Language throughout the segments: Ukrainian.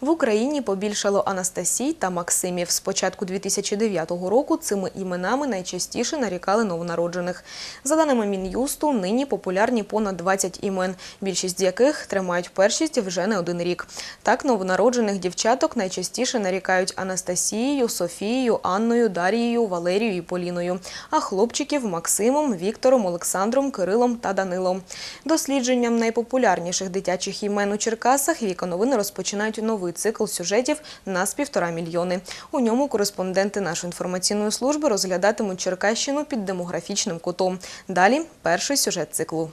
В Україні побільшало Анастасій та Максимів. З початку 2009 року цими іменами найчастіше нарікали новонароджених. За даними Мін'юсту, нині популярні понад 20 імен, більшість з яких тримають першість вже не один рік. Так, новонароджених дівчаток найчастіше нарікають Анастасією, Софією, Анною, Дарією, Валерією і Поліною, а хлопчиків Максимом, Віктором, Олександром, Кирилом та Данилом. Дослідженням найпопулярніших дитячих імен у Черкасах Віка новини розпочинають новий цикл сюжетів на з півтора мільйони. У ньому кореспонденти нашої інформаційної служби розглядатимуть Черкащину під демографічним кутом. Далі перший сюжет циклу.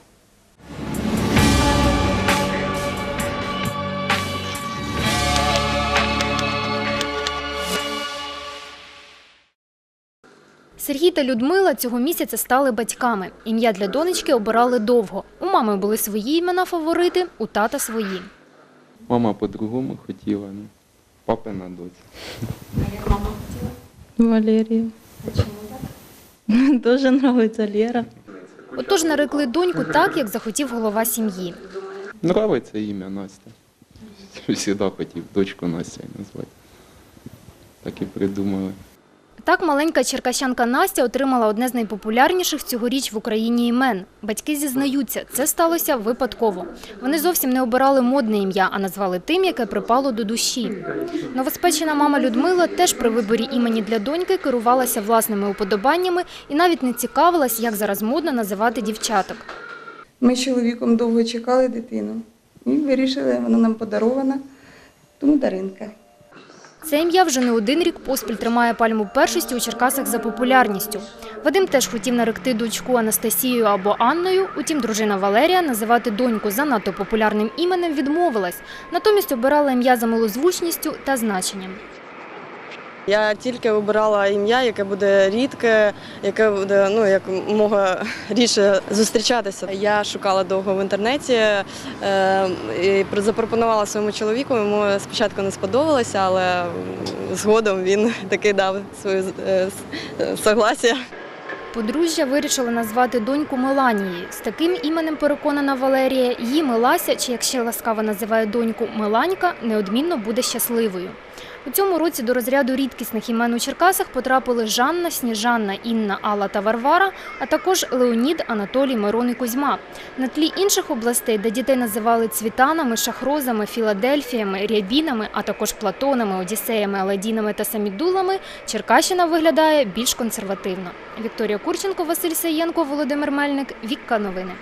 Сергій та Людмила цього місяця стали батьками. Ім'я для донечки обирали довго. У мами були свої імена фаворити, у тата свої. Мама по-другому хотіла, ну, папина доця. Валерія. Дуже подобається Лера. Отож нарекли доньку так, як захотів голова сім'ї. Нравиться ім'я Настя. Всі хотів дочку Настя назвати. Так і придумали. Так маленька черкащанка Настя отримала одне з найпопулярніших цьогоріч в Україні імен. Батьки зізнаються, це сталося випадково. Вони зовсім не обирали модне ім'я, а назвали тим, яке припало до душі. Новоспечена мама Людмила теж при виборі імені для доньки керувалася власними уподобаннями і навіть не цікавилась, як зараз модно називати дівчаток. Ми з чоловіком довго чекали дитину і вирішили, вона нам подарована, тому Даринка. Це ім'я вже не один рік поспіль тримає пальму першості у Черкасах за популярністю. Вадим теж хотів наректи дочку Анастасією або Анною, утім дружина Валерія називати доньку занадто популярним іменем відмовилась. Натомість обирала ім'я за милозвучністю та значенням. Я тільки обирала ім'я, яке буде рідке, яке буде ну як мога рідше зустрічатися. Я шукала довго в інтернеті е, і запропонувала своєму чоловіку. Йому спочатку не сподобалося, але згодом він таки дав своє е, согласія. Подружжя вирішили назвати доньку Меланією. З таким іменем переконана Валерія, її Мелася, чи як ще ласкаво називає доньку Меланька, неодмінно буде щасливою. У цьому році до розряду рідкісних імен у Черкасах потрапили Жанна, Сніжанна, Інна, Алла та Варвара, а також Леонід, Анатолій, Мирон і Кузьма. На тлі інших областей, де дітей називали цвітанами, шахрозами, філадельфіями, рябінами, а також платонами, одіссеями, аладінами та самідулами, Черкащина виглядає більш консервативно. Вікторія Курченко, Василь Саєнко, Володимир Мельник, Вікка Новини.